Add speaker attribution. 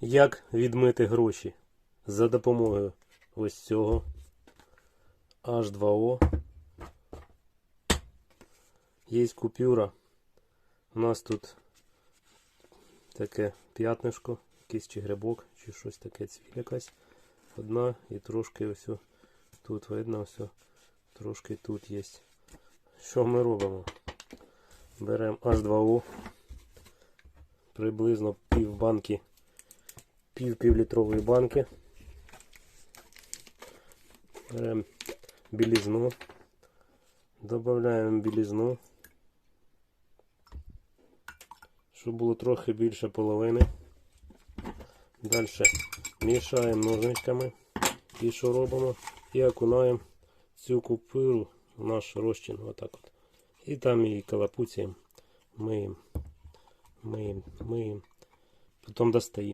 Speaker 1: Як відмити гроші за допомогою ось цього H2O. Є купюра. У нас тут таке п'ятнишко, якийсь чи грибок, чи щось таке цвіль якась. Одна і трошки ось тут видно, ось трошки тут є. Що ми робимо? Беремо H2O. Приблизно пів банки, пів півлітрової банки. Беремо білізну. Додаємо білізну. Щоб було трохи більше половини. Далі мішаємо ножничками. І що робимо? І окунаємо цю купюру в наш розчин. Отак от. І там її калапуціємо. Миємо. Миємо, миємо. Потім достаємо.